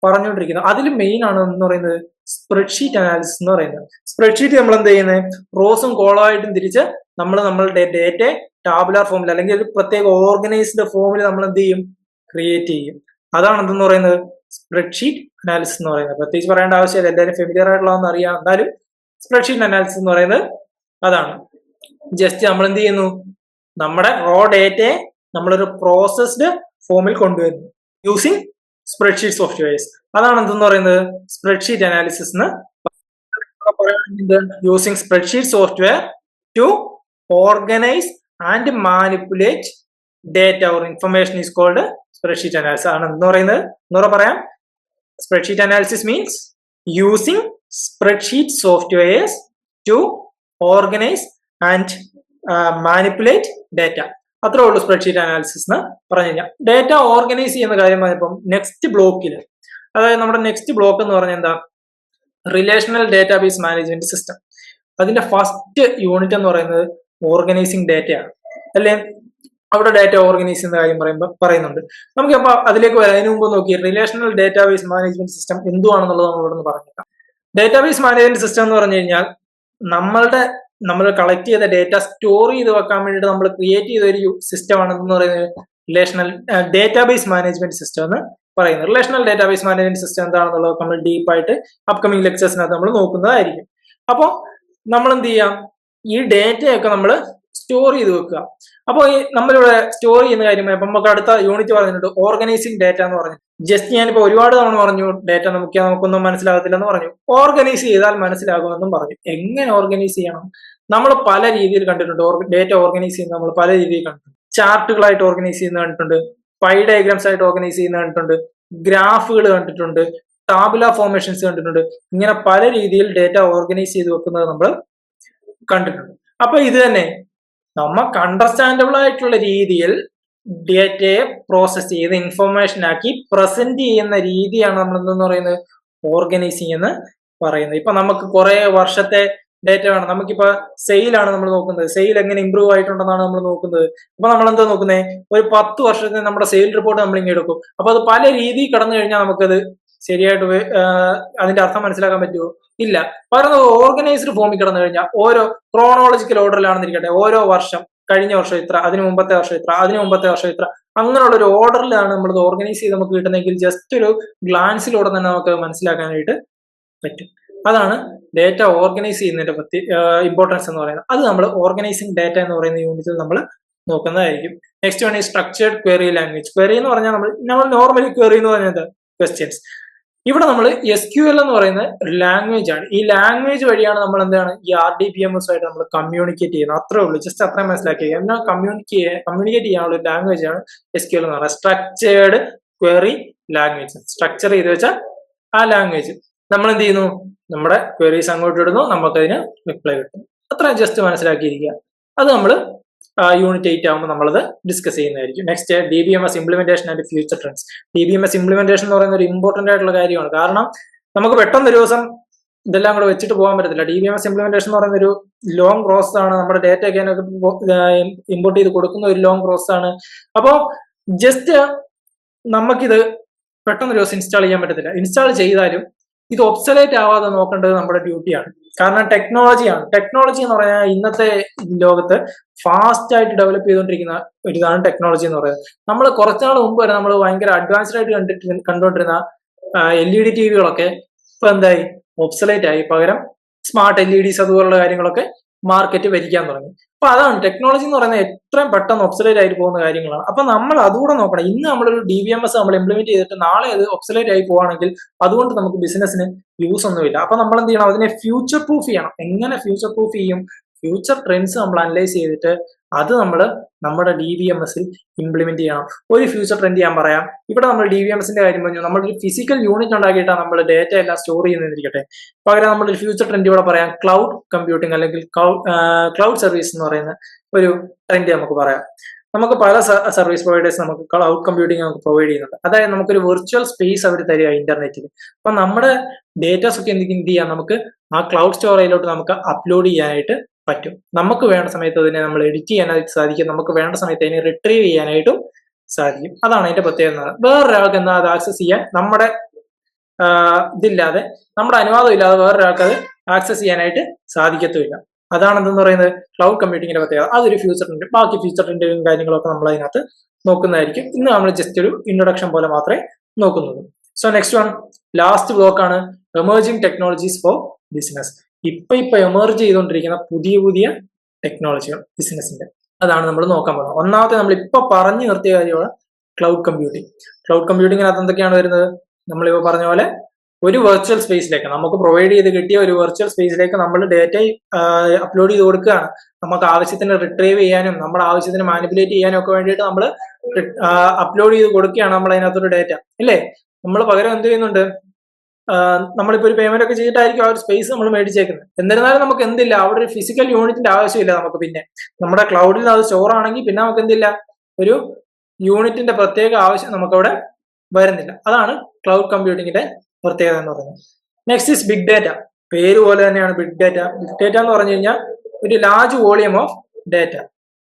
പറഞ്ഞുകൊണ്ടിരിക്കുന്നത് അതിൽ മെയിൻ ആണ് എന്ന് പറയുന്നത് സ്പ്രെഡ്ഷീറ്റ് അനാലിസിസ് എന്ന് പറയുന്നത്. സ്പ്രെഡ്ഷീറ്റ് നമ്മൾ എന്ത് ചെയ്യുന്നത് റോസും കോളമായിട്ടും തിരിച്ച് നമ്മൾ നമ്മളുടെ ഡേറ്റ ടാബുലാർ ഫോമിൽ അല്ലെങ്കിൽ ഒരു പ്രത്യേക ഓർഗനൈസ്ഡ് ഫോമിൽ നമ്മൾ എന്ത് ചെയ്യും? ക്രിയേറ്റ് ചെയ്യും. അതാണ് എന്തെന്ന് പറയുന്നത്? സ്പ്രെഡ്ഷീറ്റ് അനാലിസിസ് എന്ന് പറയുന്നത്. പ്രത്യേകിച്ച് പറയേണ്ട ആവശ്യമില്ല. എല്ലാവരും ഫെമിലിയർ ആയിട്ടുള്ളതെന്ന് അറിയാം. എന്നാലും സ്പ്രെഡ്ഷീറ്റ് അനാലിസിസ് എന്ന് പറയുന്നത് അതാണ്. ജസ്റ്റ് നമ്മൾ എന്ത് ചെയ്യുന്നു? നമ്മുടെ റോ ഡേറ്റയെ നമ്മളൊരു പ്രോസസ്ഡ് ഫോമിൽ കൊണ്ടുവരുന്നു. യൂസിങ് സ്പ്രെഡ്ഷീറ്റ് സോഫ്റ്റ്വെയർസ് അതാണ് എന്തെന്ന് പറയുന്നത്? സ്പ്രെഡ്ഷീറ്റ് അനാലിസിസ് എന്ന് using spreadsheet software to organise and manipulate data or information is called spreadsheet analysis ആണ് എന്ന് പറയുന്നത്? എന്നൂടെ പറയാം. Spreadsheet analysis means using spreadsheet softwares to organise and manipulate data അത്രേ ഉള്ളൂ സ്പ്രെഡ്ഷീറ്റ് അനാലിസിസ് എന്ന് പറഞ്ഞു കഴിഞ്ഞാൽ ഡേറ്റ ഓർഗനൈസ് ചെയ്യുന്ന കാര്യം പറഞ്ഞപ്പം നെക്സ്റ്റ് ബ്ലോക്കിൽ അതായത് നമ്മുടെ നെക്സ്റ്റ് ബ്ലോക്ക് എന്ന് പറഞ്ഞാൽ എന്താ? റിലേഷണൽ ഡേറ്റാബേസ് മാനേജ്മെന്റ് സിസ്റ്റം അതിന്റെ ഫസ്റ്റ് യൂണിറ്റ് എന്ന് പറയുന്നത് ഓർഗനൈസിങ് ഡേറ്റയാണ് അല്ലേ? അവിടെ ഡേറ്റ ഓർഗനൈസ് ചെയ്യുന്ന കാര്യം പറയുമ്പോൾ പറയുന്നുണ്ട്. നമുക്ക് അപ്പൊ അതിലേക്ക് അതിനു മുമ്പ് നോക്കി റിലേഷണൽ ഡാറ്റാബേസ് മാനേജ്മെന്റ് സിസ്റ്റം എന്തുവാണെന്നുള്ളത് നമ്മൾ നിന്ന് പറഞ്ഞേക്കാം. ഡാറ്റാബേസ് മാനേജ്മെന്റ് സിസ്റ്റം എന്ന് പറഞ്ഞു കഴിഞ്ഞാൽ നമ്മളുടെ നമ്മൾ കളക്ട് ചെയ്ത ഡേറ്റ സ്റ്റോർ ചെയ്ത് വെക്കാൻ വേണ്ടിയിട്ട് നമ്മൾ ക്രിയേറ്റ് ചെയ്ത ഒരു സിസ്റ്റം എന്ന് പറയുന്നത് റിലേഷണൽ ഡേറ്റാബേസ് മാനേജ്മെന്റ് സിസ്റ്റം എന്ന് പറയുന്നത്. റിലേഷണൽ ഡേറ്റാബേസ് മാനേജ്മെന്റ് സിസ്റ്റം എന്താണെന്നുള്ളത് നമ്മൾ ഡീപ്പ് ഡീപ്പായിട്ട് അപ്കമിങ് ലെക്ചേഴ്സിനകത്ത് നമ്മൾ നോക്കുന്നതായിരിക്കും. അപ്പോൾ നമ്മൾ എന്ത് ചെയ്യാം? ഈ ഡേറ്റയൊക്കെ നമ്മൾ സ്റ്റോർ ചെയ്ത് വെക്കുക. അപ്പോൾ ഈ നമ്മളിവിടെ സ്റ്റോർ ചെയ്യുന്ന കാര്യം ഇപ്പം നമുക്ക് അടുത്ത യൂണിറ്റ് പറഞ്ഞിട്ടുണ്ട് ഓർഗനൈസിങ് ഡേറ്റ എന്ന് പറഞ്ഞു. ജസ്റ്റ് ഞാനിപ്പോ ഒരുപാട് തവണ പറഞ്ഞു ഡേറ്റ നമുക്ക് നമുക്കൊന്നും മനസ്സിലാകത്തില്ലെന്ന് പറഞ്ഞു. ഓർഗനൈസ് ചെയ്താൽ മനസ്സിലാകുമെന്നും പറഞ്ഞു. എങ്ങനെ ഓർഗനൈസ് ചെയ്യണം? നമ്മൾ പല രീതിയിൽ കണ്ടിട്ടുണ്ട്. ഡേറ്റ ഓർഗനൈസ് ചെയ്യുന്നത് നമ്മൾ പല രീതിയിൽ കണ്ടിട്ടുണ്ട്. ചാർട്ടുകളായിട്ട് ഓർഗനൈസ് ചെയ്യുന്നത് കണ്ടിട്ടുണ്ട്. പൈ ഡയഗ്രാംസ് ആയിട്ട് ഓർഗനൈസ് ചെയ്യുന്നത് കണ്ടിട്ടുണ്ട്. ഗ്രാഫുകൾ കണ്ടിട്ടുണ്ട്. ടാബുല ഫോർമേഷൻസ് കണ്ടിട്ടുണ്ട്. ഇങ്ങനെ പല രീതിയിൽ ഡേറ്റ ഓർഗനൈസ് ചെയ്ത് വെക്കുന്നത് നമ്മൾ കണ്ടിട്ടുണ്ട്. അപ്പൊ ഇത് തന്നെ നമുക്ക് അണ്ടർസ്റ്റാൻഡബിൾ ആയിട്ടുള്ള രീതിയിൽ ഡേറ്റയെ പ്രോസസ് ചെയ്ത് ഇൻഫർമേഷൻ ആക്കി പ്രസന്റ് ചെയ്യുന്ന രീതിയാണ് നമ്മൾ എന്തെന്ന് പറയുന്നത്? ഓർഗനൈസിങ് എന്ന് പറയുന്നത്. ഇപ്പൊ നമുക്ക് കുറെ വർഷത്തെ ഡേറ്റ വേണം. നമുക്കിപ്പോ സെയിലാണ് നമ്മൾ നോക്കുന്നത്. സെയിൽ എങ്ങനെ ഇമ്പ്രൂവ് ആയിട്ടുണ്ടെന്നാണ് നമ്മൾ നോക്കുന്നത്. അപ്പൊ നമ്മൾ എന്താ നോക്കുന്നത് ഒരു പത്ത് വർഷത്തെ നമ്മുടെ സെയിൽ റിപ്പോർട്ട് നമ്മൾ ഇങ്ങനെ എടുക്കും. അപ്പൊ അത് പല രീതിയിൽ കടന്നു കഴിഞ്ഞാൽ നമുക്കത് ശരിയായിട്ട് അതിന്റെ അർത്ഥം മനസ്സിലാക്കാൻ പറ്റുമോ? ഇല്ല. പകരം ഓർഗനൈസ്ഡ് ഫോമിൽ കടന്നു കഴിഞ്ഞാൽ ഓരോ ക്രോണോളജിക്കൽ ഓർഡറിലാണെന്നിരിക്കട്ടെ ഓരോ വർഷം കഴിഞ്ഞ വർഷം ഇത്ര അതിന് മുമ്പത്തെ വർഷം ഇത്ര അതിന് മുമ്പത്തെ വർഷം ഇത്ര. അങ്ങനെയുള്ള ഒരു ഓർഡറിലാണ് നമ്മൾ ഓർഗനൈസ് ചെയ്ത് നമുക്ക് കിട്ടുന്നതെങ്കിൽ ജസ്റ്റ് ഒരു ഗ്ലാൻസിലൂടെ തന്നെ നമുക്ക് മനസ്സിലാക്കാനായിട്ട് പറ്റും. അതാണ് ഡേറ്റ ഓർഗനൈസ് ചെയ്യുന്നതിന്റെ പ്രത്യേക ഇമ്പോർട്ടൻസ് എന്ന് പറയുന്നത്. അത് നമ്മൾ ഓർഗനൈസിങ് ഡേറ്റ എന്ന് പറയുന്ന യൂണിറ്റിൽ നമ്മൾ നോക്കുന്നതായിരിക്കും. നെക്സ്റ്റ് ഈ സ്ട്രക്ചേർഡ് ക്വയറി ലാംഗ്വേജ് ക്വയറി എന്ന് പറഞ്ഞാൽ നമ്മൾ നമ്മൾ നോർമലി ക്വയറി എന്ന് പറഞ്ഞാൽ ക്വസ്റ്റ്യൻസ് ഇവിടെ നമ്മൾ എസ് ക്യു എൽ എന്ന് പറയുന്ന ലാംഗ്വേജ് ആണ്. ഈ ലാംഗ്വേജ് വഴിയാണ് നമ്മൾ എന്താണ്? ഈ R D B M S ആയിട്ട് നമ്മൾ കമ്മ്യൂണിക്കേറ്റ് ചെയ്യുന്നത്. അത്രേ ഉള്ളൂ. ജസ്റ്റ് അത്രയും മനസ്സിലാക്കി എന്നാൽ കമ്മ്യൂണിക്കേറ്റ് കമ്മ്യൂണിക്കേറ്റ് ചെയ്യാനുള്ള ലാംഗ്വേജ് ആണ് എസ് ക്യു എൽ എന്ന് പറയുന്നത്. സ്ട്രക്ചേർഡ് ക്വയറി ലാംഗ്വേജ് സ്ട്രക്ചർ ചെയ്ത് വെച്ചാൽ ആ ലാംഗ്വേജ് നമ്മൾ എന്ത് ചെയ്യുന്നു നമ്മുടെ ക്വയറീസ് അങ്ങോട്ട് ഇടുന്നു. നമുക്കതിന് റിപ്ലൈ കിട്ടും അത്ര ജസ്റ്റ് മനസ്സിലാക്കിയിരിക്കുക. അത് നമ്മൾ യൂണിറ്റ് എയ്റ്റ് ആകുമ്പോൾ നമ്മളത് ഡിസ്കസ് ചെയ്യുന്നതായിരിക്കും. Next D B M S implementation and future trends D B M S implementation എന്ന് പറയുന്ന ഒരു ഇമ്പോർട്ടന്റ് ആയിട്ടുള്ള കാര്യമാണ്. കാരണം നമുക്ക് പെട്ടെന്ന് ഒരു ദിവസം ഇതെല്ലാം കൂടെ വെച്ചിട്ട് പോകാൻ പറ്റത്തില്ല. D B M S implementation എന്ന് പറയുന്ന ഒരു ലോങ് പ്രോസസ് ആണ്. നമ്മുടെ ഡേറ്റ ഒക്കെ ഇമ്പോർട്ട് ചെയ്ത് കൊടുക്കുന്ന ഒരു ലോങ് പ്രോസസ് ആണ്. അപ്പോൾ ജസ്റ്റ് നമുക്കിത് പെട്ടെന്ന് ഒരു ദിവസം ഇൻസ്റ്റാൾ ചെയ്യാൻ പറ്റത്തില്ല. ഇൻസ്റ്റാൾ ചെയ്താലും ഇത് ഒബ്സലേറ്റ് ആവാതെ നോക്കേണ്ടത് നമ്മുടെ ഡ്യൂട്ടിയാണ് കാരണം ടെക്നോളജിയാണ് ടെക്നോളജി എന്ന് പറഞ്ഞാൽ ഇന്നത്തെ ലോകത്ത് ഫാസ്റ്റ് ആയിട്ട് ഡെവലപ്പ് ചെയ്തുകൊണ്ടിരിക്കുന്ന ഒരു ഇതാണ് ടെക്നോളജി എന്ന് പറയുന്നത്. നമ്മൾ കുറച്ചുനാൾ മുമ്പ് വരെ നമ്മൾ ഭയങ്കര അഡ്വാൻസ്ഡ് ആയിട്ട് കണ്ടിട്ട് കണ്ടുകൊണ്ടിരുന്ന എൽ ഇ ഡി ടി വികളൊക്കെ ഇപ്പൊ എന്തായി? ഒബ്സലേറ്റ് ആയി. പകരം സ്മാർട്ട് എൽ ഇ ഡിസ് അതുപോലുള്ള കാര്യങ്ങളൊക്കെ മാർക്കറ്റ് ഭരിക്കാൻ തുടങ്ങി. അപ്പൊ അതാണ് ടെക്നോളജി എന്ന് പറയുന്നത് എത്രയും പെട്ടെന്ന് ഒബ്സലേറ്റ് ആയിട്ട് പോകുന്ന കാര്യങ്ങളാണ്. അപ്പൊ നമ്മൾ അതുകൂടെ നോക്കണം. ഇന്ന് നമ്മളൊരു ഡി ബി എം എസ് നമ്മൾ ഇംപ്ലിമെന്റ് ചെയ്തിട്ട് നാളെ അത് ഒബ്സലേറ്റ് ആയി പോവാണെങ്കിൽ അതുകൊണ്ട് നമുക്ക് ബിസിനസ്സിന് യൂസ് ഒന്നുമില്ല. അപ്പൊ നമ്മൾ എന്ത് ചെയ്യണം? അതിനെ ഫ്യൂച്ചർ പ്രൂഫ് ചെയ്യണം. എങ്ങനെ ഫ്യൂച്ചർ പ്രൂഫ് ചെയ്യും? ഫ്യൂച്ചർ ട്രെൻഡ്സ് നമ്മൾ അനലൈസ് ചെയ്തിട്ട് അത് നമ്മൾ നമ്മുടെ ഡി വി എം എസിൽ ഇംപ്ലിമെന്റ് ചെയ്യണം ഒരു ഫ്യൂച്ചർ ട്രെൻഡ് ഞാൻ പറയാം. ഇവിടെ നമ്മൾ ഡി വി എം എസിന്റെ കാര്യം പറഞ്ഞു. നമ്മൾ ഒരു ഫിസിക്കൽ യൂണിറ്റ് ഉണ്ടാക്കിയിട്ടാണ് നമ്മൾ ഡേറ്റ എല്ലാം സ്റ്റോർ ചെയ്യുന്നതിരിക്കട്ടെ. പകരം നമ്മൾ ഒരു ഫ്യൂച്ചർ ട്രെൻഡ് ഇവിടെ പറയാം. ക്ലൗഡ് കമ്പ്യൂട്ടിംഗ് അല്ലെങ്കിൽ ക്ലൗഡ് സർവീസ് എന്ന് പറയുന്ന ഒരു ട്രെൻഡ് നമുക്ക് പറയാം. നമുക്ക് പല സർവീസ് പ്രൊവൈഡേഴ്സ് നമുക്ക് ക്ലൗഡ് കമ്പ്യൂട്ടിംഗ് നമുക്ക് പ്രൊവൈഡ് ചെയ്യുന്നുണ്ട്. അതായത് നമുക്കൊരു വെർച്വൽ സ്പേസ് അവർ തരിക ഇന്റർനെറ്റിൽ അപ്പൊ നമ്മുടെ ഡേറ്റാസ് ഒക്കെ എന്ത് ചെയ്യാം? നമുക്ക് ആ ക്ലൗഡ് സ്റ്റോറേജിലോട്ട് നമുക്ക് അപ്ലോഡ് ചെയ്യാനായിട്ട് പറ്റും. നമുക്ക് വേണ്ട സമയത്ത് അതിനെ നമ്മൾ എഡിറ്റ് ചെയ്യാനായിട്ട് സാധിക്കും. നമുക്ക് വേണ്ട സമയത്ത് അതിനെ റിട്രീവ് ചെയ്യാനായിട്ടും സാധിക്കും. അതാണ് അതിന്റെ പ്രത്യേകത വേറൊരാൾക്ക് എന്താ അത് ആക്സസ് ചെയ്യാൻ? നമ്മുടെ ഇതില്ലാതെ നമ്മുടെ അനുവാദം ഇല്ലാതെ വേറൊരാൾക്ക് അത് ആക്സസ് ചെയ്യാനായിട്ട് സാധിക്കത്തുമില്ല. അതാണ് എന്തെന്ന് പറയുന്നത്? ക്ലൗഡ് കമ്പ്യൂട്ടിങ്ങിന്റെ പ്രത്യേകത. അതൊരു ഫ്യൂച്ചർ ഉണ്ട് ബാക്കി ഫ്യൂച്ചർ ട്രെൻഡും കാര്യങ്ങളൊക്കെ നമ്മൾ അതിനകത്ത് നോക്കുന്നതായിരിക്കും. ഇന്ന് നമ്മൾ ജസ്റ്റ് ഒരു ഇൻട്രൊഡക്ഷൻ പോലെ മാത്രമേ നോക്കുന്നുള്ളൂ. So next one last block ആണ് എമേർജിംഗ് ടെക്നോളജീസ് ഫോർ ബിസിനസ് ഇപ്പൊ ഇപ്പൊ എമേർജ് ചെയ്തുകൊണ്ടിരിക്കുന്ന പുതിയ പുതിയ ടെക്നോളജികൾ ബിസിനസിന്റെ അതാണ് നമ്മൾ നോക്കാൻ പോകുന്നത്. ഒന്നാമത്തെ നമ്മൾ ഇപ്പൊ പറഞ്ഞു നിർത്തിയ കാര്യമാണ് ക്ലൗഡ് കമ്പ്യൂട്ടിംഗ് ക്ലൗഡ് കമ്പ്യൂട്ടിങ്ങിനകത്ത് എന്തൊക്കെയാണ് വരുന്നത്? നമ്മളിപ്പോ പറഞ്ഞ പോലെ ഒരു വെർച്വൽ സ്പേസിലേക്ക് നമുക്ക് പ്രൊവൈഡ് ചെയ്ത് കിട്ടിയ ഒരു വെർച്വൽ സ്പേസിലേക്ക് നമ്മൾ ഡേറ്റ അപ്ലോഡ് ചെയ്ത് കൊടുക്കുകയാണ്. നമുക്ക് ആവശ്യത്തിന് റിട്രീവ് ചെയ്യാനും നമ്മുടെ ആവശ്യത്തിന് മാനിപ്പുലേറ്റ് ചെയ്യാനും ഒക്കെ വേണ്ടിയിട്ട് നമ്മൾ അപ്ലോഡ് ചെയ്ത് കൊടുക്കുകയാണ് നമ്മൾ അതിനകത്തൊരു ഡേറ്റ അല്ലേ? നമ്മൾ പകരം എന്ത് ചെയ്യുന്നുണ്ട്? നമ്മളിപ്പോ ഒരു പേയ്മെന്റ് ഒക്കെ ചെയ്തിട്ടായിരിക്കും ആ ഒരു സ്പേസ് നമ്മൾ മേടിച്ചേക്കുന്നത്. എന്നിരുന്നാലും നമുക്ക് എന്തില്ല അവിടെ ഒരു ഫിസിക്കൽ യൂണിറ്റിന്റെ ആവശ്യമില്ല നമുക്ക് പിന്നെ. നമ്മുടെ ക്ലൗഡിൽ അത് സ്റ്റോർ ആണെങ്കിൽ പിന്നെ നമുക്ക് എന്തില്ല? ഒരു യൂണിറ്റിന്റെ പ്രത്യേക ആവശ്യം നമുക്കവിടെ വരുന്നില്ല. അതാണ് ക്ലൗഡ് കമ്പ്യൂട്ടിങ്ങിന്റെ പ്രത്യേകത എന്ന് പറയുന്നത്. നെക്സ്റ്റ് ഇസ് ബിഗ് ഡേറ്റ പേര് പോലെ തന്നെയാണ് ബിഗ് ഡേറ്റ ബിഗ് ഡേറ്റ എന്ന് പറഞ്ഞു കഴിഞ്ഞാൽ ഒരു large volume of data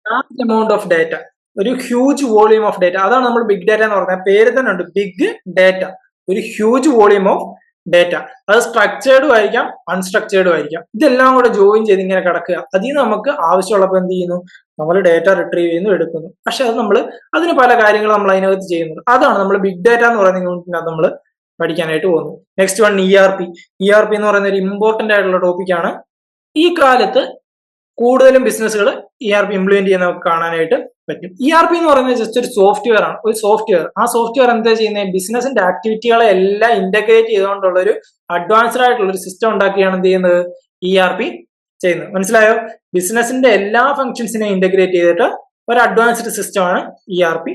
large amount of data ഒരു ഹ്യൂജ് വോളിയം ഓഫ് ഡേറ്റ അതാണ് നമ്മൾ ബിഗ് ഡേറ്റ എന്ന് പറയുന്നത്. പേര് തന്നെ ഉണ്ട്. ബിഗ് ഡേറ്റ ഒരു ഹ്യൂജ് വോളിയം ഓഫ് ഡേറ്റ അത് സ്ട്രക്ചേർഡും ആയിരിക്കാം അൺസ്ട്രക്ചേർഡും ആയിരിക്കാം ഇതെല്ലാം കൂടെ ജോയിൻ ചെയ്ത് ഇങ്ങനെ കിടക്കുക. അതിൽ നിന്ന് നമുക്ക് ആവശ്യമുള്ളപ്പോൾ എന്ത് ചെയ്യുന്നു? നമ്മൾ ഡേറ്റ റിട്രീവ് ചെയ്യുന്നു എടുക്കുന്നു. പക്ഷെ അത് നമ്മൾ അതിന് പല കാര്യങ്ങൾ നമ്മൾ അതിനകത്ത് ചെയ്യുന്നത് അതാണ് നമ്മൾ ബിഗ് ഡേറ്റ എന്ന് പറയുന്ന യൂണിറ്റിനകത്ത് നമ്മൾ പഠിക്കാനായിട്ട് പോകുന്നു next one E R P E R P എന്ന് പറയുന്ന ഒരു ഇമ്പോർട്ടന്റ് ആയിട്ടുള്ള ടോപ്പിക്കാണ് ഈ കാലത്ത് കൂടുതലും ബിസിനസ്സുകൾ ഇ ആർ പി ഇംപ്ലിമെന്റ് ചെയ്യുന്ന കാണാനായിട്ട് പറ്റും. ഇ ആർ പി എന്ന് പറയുന്നത് ജസ്റ്റ് ഒരു സോഫ്റ്റ്വെയർ ആണ്. ഒരു സോഫ്റ്റ്വെയർ ആ സോഫ്റ്റ്വെയർ എന്താ ചെയ്യുന്നത് ബിസിനസിന്റെ ആക്ടിവിറ്റികളെ എല്ലാം ഇന്റഗ്രേറ്റ് ചെയ്തുകൊണ്ടുള്ള ഒരു അഡ്വാൻസ്ഡ് ആയിട്ടുള്ള ഒരു സിസ്റ്റം ഉണ്ടാക്കിയാണ് എന്ത് ചെയ്യുന്നത്? ഇ ആർ പി ചെയ്യുന്നത്. മനസ്സിലായോ? ബിസിനസിന്റെ എല്ലാ ഫംഗ്ഷൻസിനെയും ഇന്റഗ്രേറ്റ് ചെയ്തിട്ട് ഒരു അഡ്വാൻസ്ഡ് സിസ്റ്റമാണ് ഇ ആർ പി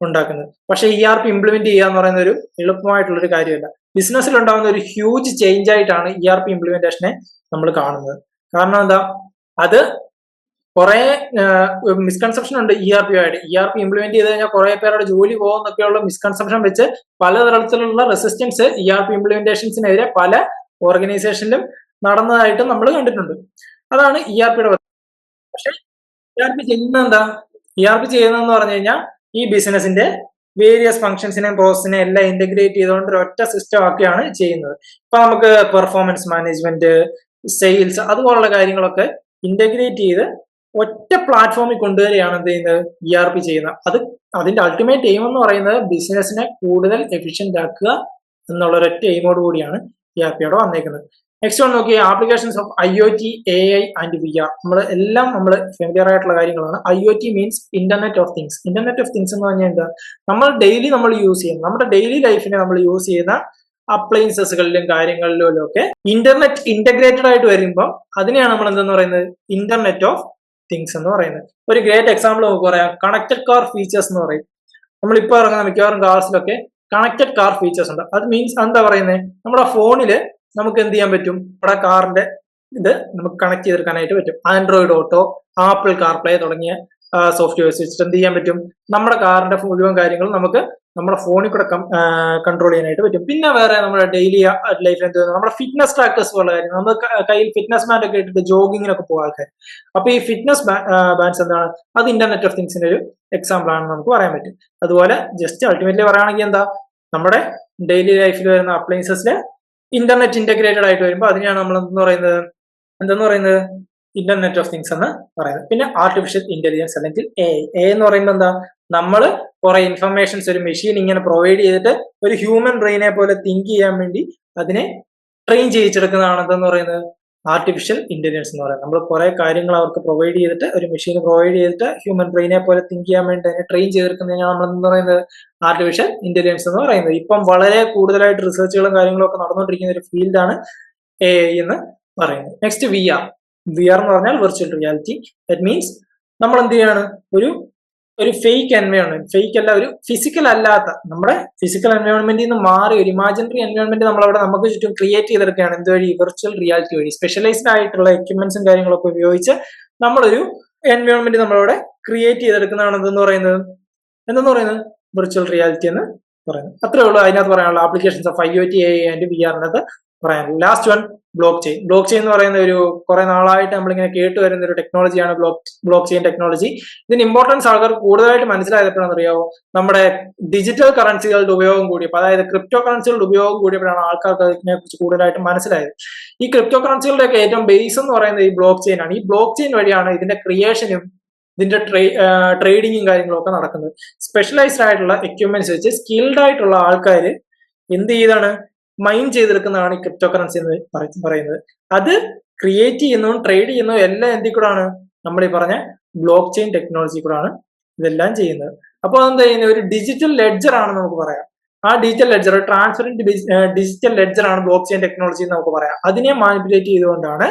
ഉണ്ടാക്കുന്നത്. പക്ഷെ ഇ ആർ പി ഇംപ്ലിമെന്റ് ചെയ്യുക എന്ന് പറയുന്ന ഒരു എളുപ്പമായിട്ടുള്ള ഒരു കാര്യമല്ല. ബിസിനസ്സിൽ ഉണ്ടാകുന്ന ഒരു ഹ്യൂജ് ചേഞ്ച് ആയിട്ടാണ് ഇ ആർ പി ഇംപ്ലിമെന്റേഷനെ നമ്മൾ കാണുന്നത്. കാരണം എന്താ? അത് കുറെ മിസ്കൺസെപ്ഷൻ ഉണ്ട് ഇ ആർ പി ആയിട്ട്. ഇ ആർ പി ഇംപ്ലിമെന്റ് ചെയ്ത് കഴിഞ്ഞാൽ കുറെ പേരുടെ ജോലി പോകുന്നൊക്കെയുള്ള മിസ്കൺസെപ്ഷൻ വെച്ച് പലതരത്തിലുള്ള റെസിസ്റ്റൻസ് ഇ ആർ പി ഇംപ്ലിമെന്റേഷൻസിനെതിരെ പല ഓർഗനൈസേഷനിലും നടന്നതായിട്ട് നമ്മൾ കണ്ടിട്ടുണ്ട്. അതാണ് ഇ ആർ പിയുടെ പക്ഷേ ഇ ആർ പി ചെയ്യുന്നത് എന്താ ഇ ആർ പി ചെയ്യുന്നതെന്ന് പറഞ്ഞു കഴിഞ്ഞാൽ ഈ ബിസിനസിന്റെ വേരിയസ് ഫംഗ്ഷൻസിനെയും പ്രോസസ്സിനെയും എല്ലാം ഇന്റഗ്രേറ്റ് ചെയ്തുകൊണ്ട് ഒറ്റ സിസ്റ്റം ആക്കിയാണ് ചെയ്യുന്നത്. ഇപ്പൊ നമുക്ക് പെർഫോമൻസ് മാനേജ്മെന്റ് സെയിൽസ് അതുപോലുള്ള കാര്യങ്ങളൊക്കെ ഇന്റഗ്രേറ്റ് ചെയ്ത് ഒറ്റ പ്ലാറ്റ്ഫോമിൽ കൊണ്ടുവരികയാണ് എന്ത് ചെയ്യുന്നത്? ഇ ആർ പി ചെയ്യുന്നത്. അത് അതിന്റെ അൾട്ടിമേറ്റ് എയിം എന്ന് പറയുന്നത് ബിസിനസിനെ കൂടുതൽ എഫിഷ്യന്റ് ആക്കുക എന്നുള്ള ഒരൊറ്റ എയിമോട് കൂടിയാണ് ഇ ആർ പിയോടെ വന്നേക്കുന്നത്. Next one Nokia applications of I O T A I and V R നമ്മൾ എല്ലാം നമ്മൾ ഫെമിലിയർ ആയിട്ടുള്ള കാര്യങ്ങളാണ്. I O T means internet of things internet of things എന്ന് പറഞ്ഞാൽ എന്താ? നമ്മൾ ഡെയിലി നമ്മൾ യൂസ് ചെയ്യുന്ന നമ്മുടെ ഡെയിലി ലൈഫിനെ നമ്മൾ യൂസ് ചെയ്യുന്ന അപ്ലയൻസസുകളിലും കാര്യങ്ങളിലും ഒക്കെ ഇന്റർനെറ്റ് ഇന്റഗ്രേറ്റഡ് ആയിട്ട് വരുമ്പോൾ അതിനെയാണ് നമ്മൾ എന്തെന്ന് പറയുന്നത്? ഇന്റർനെറ്റ് ഓഫ് തിങ്സ് എന്ന് പറയുന്നത്. ഒരു ഗ്രേറ്റ് എക്സാമ്പിൾ നമുക്ക് പറയാം. കണക്റ്റഡ് കാർ ഫീച്ചേഴ്സ് എന്ന് പറയും. നമ്മളിപ്പോൾ ഇറങ്ങുന്ന മിക്കവാറും കാർസിലൊക്കെ കണക്റ്റഡ് കാർ ഫീച്ചേഴ്സ് ഉണ്ട്. അത് മീൻസ് എന്താ പറയുന്നത് നമ്മുടെ ഫോണിൽ നമുക്ക് എന്ത് ചെയ്യാൻ പറ്റും? നമ്മുടെ കാറിന്റെ ഇത് നമുക്ക് കണക്ട് ചെയ്തെടുക്കാനായിട്ട് പറ്റും. ആൻഡ്രോയിഡ് ഓട്ടോ ആപ്പിൾ കാർപ്ലേ തുടങ്ങിയ സോഫ്റ്റ്വെയർ വെച്ചിട്ട് എന്ത് ചെയ്യാൻ പറ്റും? നമ്മുടെ കാറിന്റെ മുഴുവൻ കാര്യങ്ങളും നമുക്ക് നമ്മുടെ ഫോണിൽ കൂടെ കൺട്രോൾ ചെയ്യാനായിട്ട് പറ്റും. പിന്നെ വേറെ നമ്മുടെ ഡെയിലി ലൈഫിൽ എന്ത് നമ്മുടെ ഫിറ്റ്നസ് ട്രാക്കേഴ്സ് പോലുള്ള കാര്യങ്ങൾ നമ്മൾ കയ്യിൽ ഫിറ്റ്നസ് ബാൻഡ് ഒക്കെ ഇട്ടിട്ട് ജോഗിങ്ങിനൊക്കെ പോകാൻ ആൾക്കാർ അപ്പൊ ഈ ഫിറ്റ്നസ് ബാൻഡ്സ് എന്താണ്? അത് ഇന്റർനെറ്റ് ഓഫ് തിങ്സിന്റെ ഒരു എക്സാമ്പിൾ ആണെന്ന് നമുക്ക് പറയാൻ പറ്റും. അതുപോലെ ജസ്റ്റ് അൾട്ടിമേറ്റ്ലി പറയുകയാണെങ്കിൽ എന്താ? നമ്മുടെ ഡെയിലി ലൈഫിൽ വരുന്ന അപ്ലയൻസസിൽ ഇന്റർനെറ്റ് ഇന്റഗ്രേറ്റഡ് ആയിട്ട് വരുമ്പോൾ അതിനെയാണ് നമ്മൾ എന്തെന്ന് പറയുന്നത്? എന്തെന്ന് പറയുന്നത്? ഇന്റർനെറ്റ് ഓഫ് തിങ്സ് എന്ന് പറയുന്നത്. പിന്നെ ആർട്ടിഫിഷ്യൽ ഇന്റലിജൻസ് അല്ലെങ്കിൽ എ എ എന്ന് പറയുമ്പോൾ എന്താ? നമ്മൾ കുറെ ഇൻഫർമേഷൻസ് ഒരു മെഷീൻ ഇങ്ങനെ പ്രൊവൈഡ് ചെയ്തിട്ട് ഒരു ഹ്യൂമൻ ബ്രെയിനെ പോലെ തിങ്ക് ചെയ്യാൻ വേണ്ടി അതിനെ ട്രെയിൻ ചെയ്യിച്ചെടുക്കുന്നതാണ് എന്തെന്ന് പറയുന്നത്? ആർട്ടിഫിഷ്യൽ ഇന്റലിജൻസ് എന്ന് പറയുന്നത്. നമ്മൾ കുറെ കാര്യങ്ങൾ അവർക്ക് പ്രൊവൈഡ് ചെയ്തിട്ട് ഒരു മെഷീൻ പ്രൊവൈഡ് ചെയ്തിട്ട് ഹ്യൂമൻ ബ്രെയിനെ പോലെ തിങ്ക് ചെയ്യാൻ വേണ്ടി അതിനെ ട്രെയിൻ ചെയ്തെടുക്കുന്നതിനാണ് നമ്മൾ എന്ന് പറയുന്നത്? ആർട്ടിഫിഷ്യൽ ഇന്റലിജൻസ് എന്ന് പറയുന്നത്. ഇപ്പം വളരെ കൂടുതലായിട്ട് റിസർച്ചുകളും കാര്യങ്ങളും ഒക്കെ നടന്നുകൊണ്ടിരിക്കുന്ന ഒരു ഫീൽഡാണ് എ എന്ന് പറയുന്നത്. Next V R V R എന്ന് പറഞ്ഞാൽ വെർച്വൽ റിയാലിറ്റി ദറ്റ് മീൻസ് നമ്മൾ എന്ത് ചെയ്യാണ്? ഒരു ഒരു ഫേക്ക് എൻവയോൺമെന്റ് ഫേക്ക് അല്ല ഒരു ഫിസിക്കൽ അല്ലാത്ത നമ്മുടെ ഫിസിക്കൽ എൻവയോൺമെന്റിൽ നിന്ന് മാറി ഒരു ഇമാജിനറി എൻവയോൺമെന്റ് നമ്മൾ അവിടെ നമുക്ക് ചുറ്റും ക്രിയേറ്റ് ചെയ്തെടുക്കുകയാണ്. എന്തുവഴി വെർച്വൽ റിയാലിറ്റി വഴി. സ്പെഷ്യലൈസ്ഡ് ആയിട്ടുള്ള എക്യുപ്മെന്റ്സും കാര്യങ്ങളൊക്കെ ഉപയോഗിച്ച് നമ്മളൊരു എൻവയോൺമെന്റ് നമ്മളവിടെ ക്രിയേറ്റ് ചെയ്തെടുക്കുന്നതാണ് എന്തെന്ന് പറയുന്നത്? എന്തെന്ന് പറയുന്നത്? വെർച്വൽ റിയാലിറ്റി എന്ന് പറയുന്നത്. അത്രേ ഉള്ളൂ. അതിനകത്ത് പറയാനുള്ള applications of I O T A and V ആറിനകത്ത് പറയാനുള്ളൂ last one block chain block chain എന്ന് പറയുന്ന ഒരു കുറെ നാളായിട്ട് നമ്മളിങ്ങനെ കേട്ട് വരുന്ന ഒരു ടെക്നോളജിയാണ് ബ്ലോക്ക് ബ്ലോക്ക് ചെയിൻ ടെക്നോളജി ഇതിന് ഇമ്പോർട്ടൻസ് ആൾക്കാർ കൂടുതലായിട്ട് മനസ്സിലായപ്പോഴാണ് അറിയാവോ നമ്മുടെ ഡിജിറ്റൽ കറൻസികളുടെ ഉപയോഗം കൂടിയപ്പോൾ അതായത് ക്രിപ്റ്റോ കറൻസികളുടെ ഉപയോഗം കൂടിയപ്പോഴാണ് ആൾക്കാർക്ക് അതിനെ കുറിച്ച് കൂടുതലായിട്ട് മനസ്സിലായത്. ഈ ക്രിപ്റ്റോ കറൻസികളുടെ ഒക്കെ ഏറ്റവും ബേസ് എന്ന് പറയുന്നത് ഈ ബ്ലോക്ക് ചെയിൻ ആണ്. ഈ ബ്ലോക്ക് ചെയിൻ വഴിയാണ് ഇതിന്റെ ക്രിയേഷനും ഇതിന്റെ ട്രേഡിങ്ങും കാര്യങ്ങളും ഒക്കെ നടക്കുന്നത്. സ്പെഷ്യലൈസ്ഡ് ആയിട്ടുള്ള എക്യുപ്മെന്റ്സ് വെച്ച് സ്കിൽഡ് ആയിട്ടുള്ള ആൾക്കാർ എന്ത് ചെയ്താണ്? മൈൻ ചെയ്തെടുക്കുന്നതാണ് ഈ ക്രിപ്റ്റോ കറൻസി എന്ന് പറയുന്നത്. അത് ക്രിയേറ്റ് ചെയ്യുന്നതും ട്രേഡ് ചെയ്യുന്നതും എല്ലാം എന്തിൽ കൂടാണ്? നമ്മൾ ഈ പറഞ്ഞ ബ്ലോക്ക് ചെയിൻ ടെക്നോളജി കൂടാണ് ഇതെല്ലാം ചെയ്യുന്നത്. അപ്പോൾ എന്താ ചെയ്യുന്നത് ഒരു ഡിജിറ്റൽ ലെഡ്ജർ ആണ് നമുക്ക് പറയാം. ആ digital ledger transparent digital ledger ആണ് ബ്ലോക്ക് ചെയിൻ ടെക്നോളജി എന്ന് നമുക്ക് പറയാം. അതിനെ മാനിപ്പുലേറ്റ് ചെയ്തുകൊണ്ടാണ്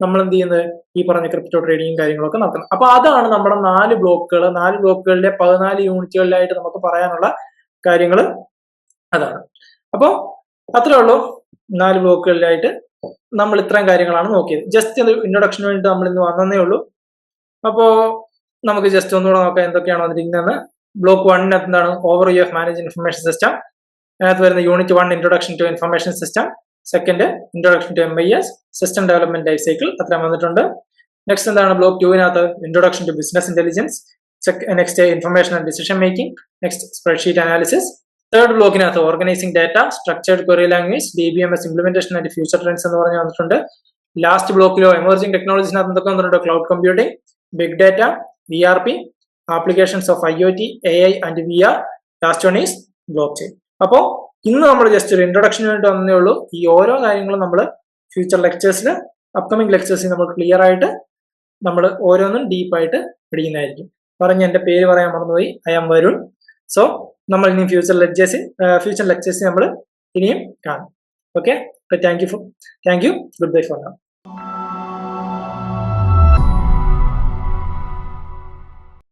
നമ്മൾ എന്ത് ചെയ്യുന്നത്? ഈ പറഞ്ഞ ക്രിപ്റ്റോ ട്രേഡിങ്ങും കാര്യങ്ങളൊക്കെ നടക്കുന്നത് അപ്പൊ അതാണ് നമ്മുടെ നാല് ബ്ലോക്കുകൾ നാല് ബ്ലോക്കുകളിലെ പതിനാല് യൂണിറ്റുകളിലായിട്ട് നമുക്ക് പറയാനുള്ള കാര്യങ്ങൾ അതാണ്. അപ്പോൾ അത്രേ ഉള്ളൂ. നാല് ബ്ലോക്കുകളിലായിട്ട് നമ്മൾ ഇത്രയും കാര്യങ്ങളാണ് നോക്കിയത്. ജസ്റ്റ് ഒരു ഇൻട്രൊഡക്ഷന് വേണ്ടി നമ്മൾ ഇന്ന് വന്നതേ ഉള്ളൂ. അപ്പോ നമുക്ക് ജസ്റ്റ് ഒന്നുകൂടെ നോക്കാം എന്തൊക്കെയാണ് വന്നിരിക്കുന്നത് ബ്ലോക്ക് വണ്ണിന് എന്താണ്? Overview of manage information system അതിനകത്ത് വരുന്ന unit one introduction to information system second introduction to M I S system development life cycle അത്രയും വന്നിട്ടുണ്ട്. നെക്സ്റ്റ് എന്താണ്? Block ടുവിനകത്ത് introduction to business intelligence next information and decision making next spreadsheet analysis third ബ്ലോക്കിനകത്ത് organising data structured query language B B M S implementation and future trends എന്ന് പറഞ്ഞ് വന്നിട്ടുണ്ട്. Last ബ്ലോക്കിലോ emerging ടെക്നോളജീസിനകത്ത് എന്തൊക്കെ വന്നിട്ടുണ്ട്? Cloud computing big data V R P applications of I O T A I and V R last one is blockchain അപ്പോൾ ഇന്ന് നമ്മൾ ജസ്റ്റ് ഒരു ഇൻട്രൊഡക്ഷന് വേണ്ടി വന്നേ ഉള്ളൂ. ഈ ഓരോ കാര്യങ്ങളും നമ്മൾ ഫ്യൂച്ചർ ലെക്ചേഴ്സിൽ അപ്കമിംഗ് ലെക്ചേഴ്സിൽ നമ്മൾ ക്ലിയർ ആയിട്ട് നമ്മൾ ഓരോന്നും ഡീപ്പായിട്ട് പഠിക്കുന്നതായിരിക്കും. പറഞ്ഞ് എന്റെ പേര് പറയാൻ മറന്നുപോയി. ഐ എം വരുൺ സോ നമ്മൾ ഇനി ഫ്യൂച്ചർ ലെക്ചേഴ്സിൽ ഫ്യൂച്ചർ ലെക്ചേഴ്സിൽ നമ്മൾ ഇനിയും കാണും. Okay thank you thank you goodbye for now